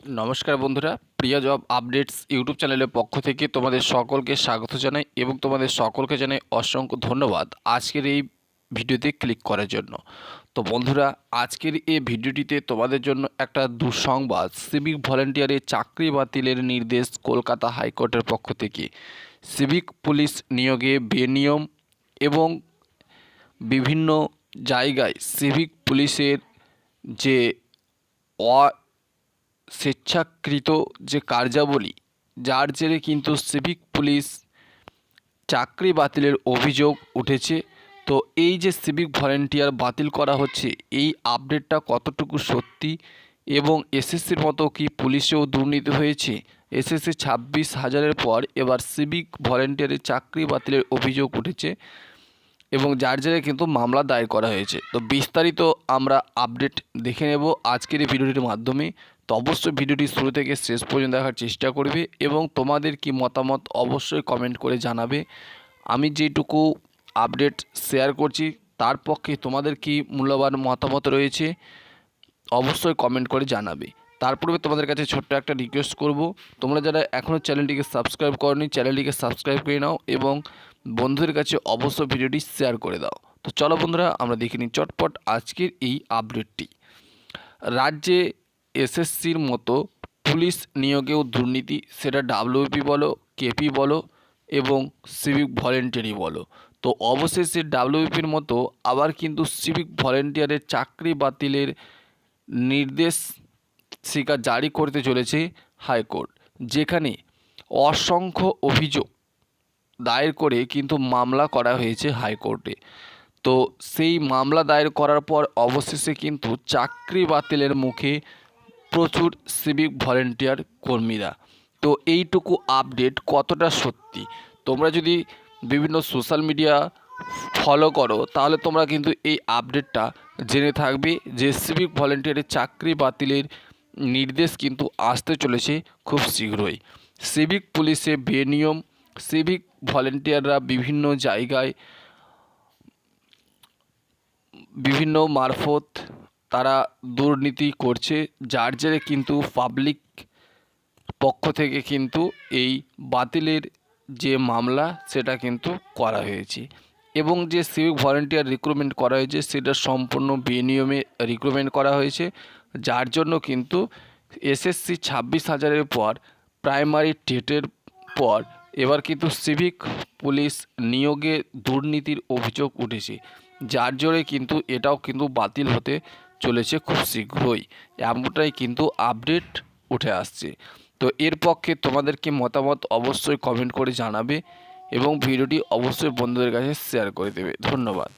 নমস্কার বন্ধুরা, প্রিয় জব আপডেটস ইউটিউব চ্যানেলের পক্ষ থেকে তোমাদের সকলকে স্বাগত জানাই এবং তোমাদের সকলকে জানাই অসংখ্য ধন্যবাদ আজকের এই ভিডিওতে ক্লিক করার জন্য। তো বন্ধুরা, আজকের এই ভিডিওটিতে তোমাদের জন্য একটা দুঃসংবাদ। সিভিক ভলেন্টিয়ারের চাকরি বাতিলের নির্দেশ কলকাতা হাইকোর্টের পক্ষ থেকে। সিভিক পুলিশ নিয়োগে বেনিয়ম এবং বিভিন্ন জায়গায় সিভিক পুলিশের যে স্বেচ্ছাকৃত যে কার্যাবলী, যার জেরে কিন্তু সিভিক পুলিশ চাকরি বাতিলের অভিযোগ উঠেছে। তো এই যে সিভিক ভলেন্টিয়ার বাতিল করা হচ্ছে, এই আপডেটটা কতটুকু সত্যি এবং এসএসসির মতো কি পুলিশেও দুর্নীতি হয়েছে? এসএসসি ছাব্বিশ হাজারের পর এবার সিভিক ভলেন্টিয়ারের চাকরি বাতিলের অভিযোগ উঠেছে। এবং যার জেরে কিন্তু মামলা দায়ের করা হয়েছে। তো বিস্তারিত আমরা আপডেট দেখে নেব আজকের এই ভিডিওটির মাধ্যমে। তো অবশ্যই ভিডিওটি শুরু থেকে শেষ পর্যন্ত দেখার চেষ্টা করবে এবং তোমাদের কি মতামত অবশ্যই কমেন্ট করে জানাবে। আমি যেটুকু আপডেট শেয়ার করছি, তার পক্ষে তোমাদের কি মূল্যবান মতামত রয়েছে অবশ্যই কমেন্ট করে জানাবে। তার পূর্বে তোমাদের কাছে ছোট্ট একটা রিকোয়েস্ট করব। তোমরা যারা এখনও চ্যানেলটিকে সাবস্ক্রাইব করনি, চ্যানেলটিকে সাবস্ক্রাইব করে নাও এবং বন্ধুদের কাছে অবশ্যই ভিডিওটি শেয়ার করে দাও। তো চলো বন্ধুরা, আমরা দেখে নিই চটপট আজকের এই আপডেটটি। রাজ্যে এসএসসির মতো পুলিশ নিয়োগেও দুর্নীতি, সেটা ডাব্লিউপি বলো কেপি বলো এবং সিভিক ভলেন্টিয়ারি বলো। তো অবশেষে ডাব্লিউপির মতো আবার কিন্তু সিভিক ভলেন্টিয়ারের চাকরি বাতিলের নির্দেশ শিকা জারি করতে চলেছে হাইকোর্ট, যেখানে অসংখ্য অভিযোগ দায়ের করে কিন্তু মামলা করা হয়েছে হাইকোর্টে। তো সেই মামলা দায়ের করার পর অবশেষে কিন্তু চাকরি বাতিলের মুখে প্রচুর সিভিক ভলেন্টিয়ার কর্মীরা। তো এইটুকু আপডেট কতটা সত্যি? তোমরা যদি বিভিন্ন সোশ্যাল মিডিয়া ফলো করো, তাহলে তোমরা কিন্তু এই আপডেটটা জেনে থাকবে যে সিভিক ভলেন্টিয়ারের চাকরি বাতিলের নির্দেশ কিন্তু আসতে চলেছে খুব শীঘ্রই। সিভিক পুলিশে বেনিয়ম সিভিক ভলেন্টিয়াররা বিভিন্ন জায়গায় বিভিন্ন মারফত তারা দুর্নীতি করছে, যার জেরে কিন্তু পাবলিক পক্ষ থেকে কিন্তু এই বাতিলের যে মামলা, সেটা কিন্তু করা হয়েছে। এবং যে সিভিক ভলেন্টিয়ার রিক্রুটমেন্ট করা হয়েছে, সেটা সম্পূর্ণ বেনিয়মে রিক্রুটমেন্ট করা হয়েছে, যার জন্য কিন্তু এসএসসি ছাব্বিশ হাজারের পর প্রাইমারি টেটের পর এবার কিন্তু সিভিক পুলিশ নিয়োগে দুর্নীতির অভিযোগ উঠেছে। যার জোরে কিন্তু এটাও কিন্তু বাতিল হতে চলেছে খুব শীঘ্রই। এমনটাই কিন্তু আপডেট উঠে আসছে। তো এর পক্ষে তোমাদের কি মতামত অবশ্যই কমেন্ট করে জানাবে এবং ভিডিওটি অবশ্যই বন্ধুদের কাছে শেয়ার করে দেবে। ধন্যবাদ।